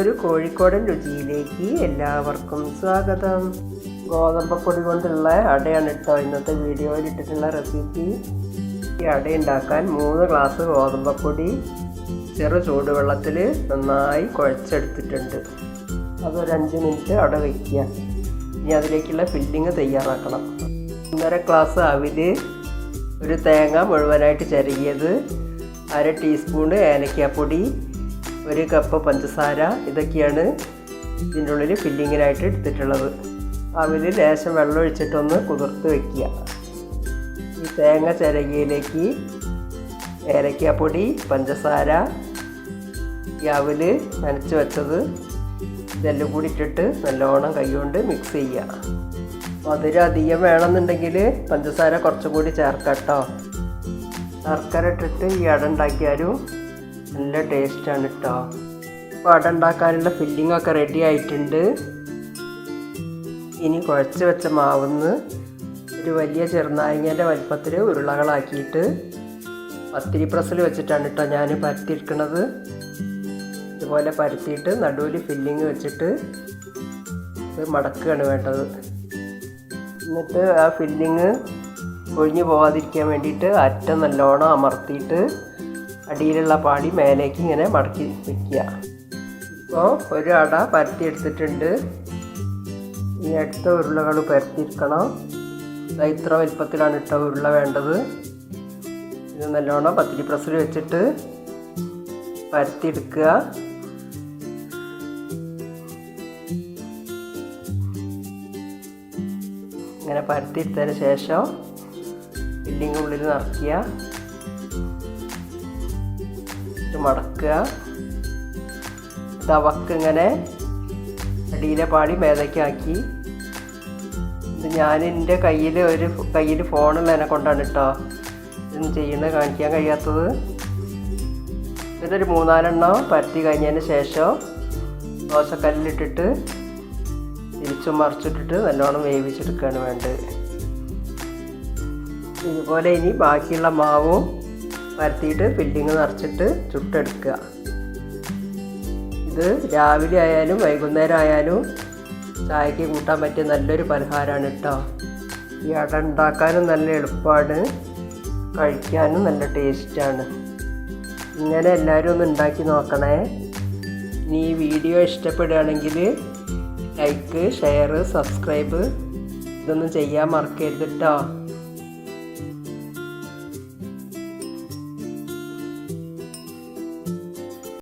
ഒരു കോഴിക്കോടൻ രുചിയിലേക്ക് എല്ലാവർക്കും സ്വാഗതം. ഗോതമ്പപ്പൊടി കൊണ്ടുള്ള അടയാണ് കേട്ടോ ഇന്നത്തെ വീഡിയോയിൽ ഇട്ടിട്ടുള്ള റെസിപ്പി ഈ അട ഉണ്ടാക്കാൻ മൂന്ന് ഗ്ലാസ് ഗോതമ്പപ്പൊടി ചെറു ചൂടുവെള്ളത്തിൽ നന്നായി കുഴച്ചെടുത്തിട്ടുണ്ട്. അതൊരു അഞ്ച് മിനിറ്റ് അട വയ്ക്കുക ഇനി അതിലേക്കുള്ള ഫില്ലിങ് തയ്യാറാക്കണം. ഒന്നര ഗ്ലാസ് അവിൽ ഒരു തേങ്ങ മുഴുവനായിട്ട് ചരുകിയത് അര ടീസ്പൂണ് ഏലക്കാപ്പൊടി ഒരു കപ്പ് പഞ്ചസാര ഇതൊക്കെയാണ് ഇതിന്റെ ഉള്ളിൽ ഫില്ലിങ്ങിനായിട്ട് എടുത്തിട്ടുള്ളത്. അവിൽ ലേശം വെള്ളം ഒഴിച്ചിട്ടൊന്ന് കുതിർത്ത് വെക്കുക. ഈ തേങ്ങ ചിരകിയിലേക്ക് ഏലക്കാപ്പൊടി പഞ്ചസാര അവിൽ നനച്ച് വെച്ചത് ഇതെല്ലാം കൂടി ഇട്ടിട്ട് നല്ലോണം കൈകൊണ്ട് മിക്സ് ചെയ്യുക. മധുരം അധികം വേണമെന്നുണ്ടെങ്കിൽ പഞ്ചസാര കുറച്ചും കൂടി ചേർക്കാം കേട്ടോ. ശർക്കര ഇട്ടിട്ട് ഈ അട ഉണ്ടാക്കിയാലും നല്ല ടേസ്റ്റാണ് കേട്ടോ ഇപ്പോൾ അട ഉണ്ടാക്കാനുള്ള ഫില്ലിംഗ് ഒക്കെ റെഡി ആയിട്ടുണ്ട്. ഇനി കുഴച്ച് വെച്ച മാവുന്ന് ഒരു വലിയ ചെറുനാരങ്ങേന്റെ വലിപ്പത്തിൽ ഉരുളകളാക്കിയിട്ട് പത്തിരി പ്രസ്സിൽ വെച്ചിട്ടാണ് കേട്ടോ ഞാൻ പരത്തിയിരിക്കണത്. ഇതുപോലെ പരത്തിയിട്ട് നടുവിൽ ഫില്ലിങ് വെച്ചിട്ട് ഇത് മടക്കുകയാണ് വേണ്ടത്. എന്നിട്ട് ആ ഫില്ലിങ് ഒഴിഞ്ഞു പോകാതിരിക്കാൻ വേണ്ടിയിട്ട് അറ്റം നല്ലോണം അമർത്തിയിട്ട് അടിയിലുള്ള പാടി മേലേക്ക് ഇങ്ങനെ മടക്കി വെക്കുക. ഇപ്പോൾ ഒരു അട പരത്തി എടുത്തിട്ടുണ്ട് ഈ അടുത്ത ഉരുളകൾ പരത്തിയിരിക്കണം. ഇത്ര വലിപ്പത്തിലാണ് ഇട്ട ഉരുള വേണ്ടത്. ഇത് നല്ലോണം പത്തിരി പ്രസ്സിൽ വെച്ചിട്ട് പരത്തിയെടുക്കുക. ഇങ്ങനെ പരത്തിയെടുത്തതിന് ശേഷം ബില്ലിങ്ങുള്ളിൽ നിറയ്ക്കുക. ഇത് മടക്കുക. തവക്ക് ഇങ്ങനെ അടിയിലെ പാടി മേതയ്ക്കാക്കി. ഞാൻ എന്റെ കയ്യിൽ ഒരു കയ്യിൽ ഫോണുള്ളതിനെ കൊണ്ടാണ് കേട്ടോ ഇതൊന്നും ചെയ്യുന്നത് കാണിക്കാൻ കഴിയാത്തത്. ഇതൊരു മൂന്നാലെണ്ണം പരത്തി കഴിഞ്ഞതിന് ശേഷം ദോശക്കല്ലിട്ടിട്ട് തിരിച്ചും മറിച്ചിട്ടിട്ട് നല്ലോണം വേവിച്ചെടുക്കുകയാണ് വേണ്ടത്. ഇതുപോലെ ഇനി ബാക്കിയുള്ള മാവും പരത്തിയിട്ട് ഫില്ലിങ് നിറച്ചിട്ട് ചുട്ടെടുക്കുക. ഇത് രാവിലെ ആയാലും വൈകുന്നേരം ആയാലും ചായക്ക് കൂട്ടാൻ പറ്റിയ നല്ലൊരു പലഹാരമാണ് കേട്ടോ ഈ അട ഉണ്ടാക്കാനും നല്ല എളുപ്പമാണ് കഴിക്കാനും നല്ല ടേസ്റ്റാണ് ഇങ്ങനെ എല്ലാവരും ഒന്ന് ഉണ്ടാക്കി നോക്കണേ. ഇനി ഈ വീഡിയോ ഇഷ്ടപ്പെടുകയാണെങ്കിൽ ലൈക്ക് ഷെയർ സബ്സ്ക്രൈബ് ഇതൊന്നും ചെയ്യാൻ മറക്കരുത് കേട്ടോ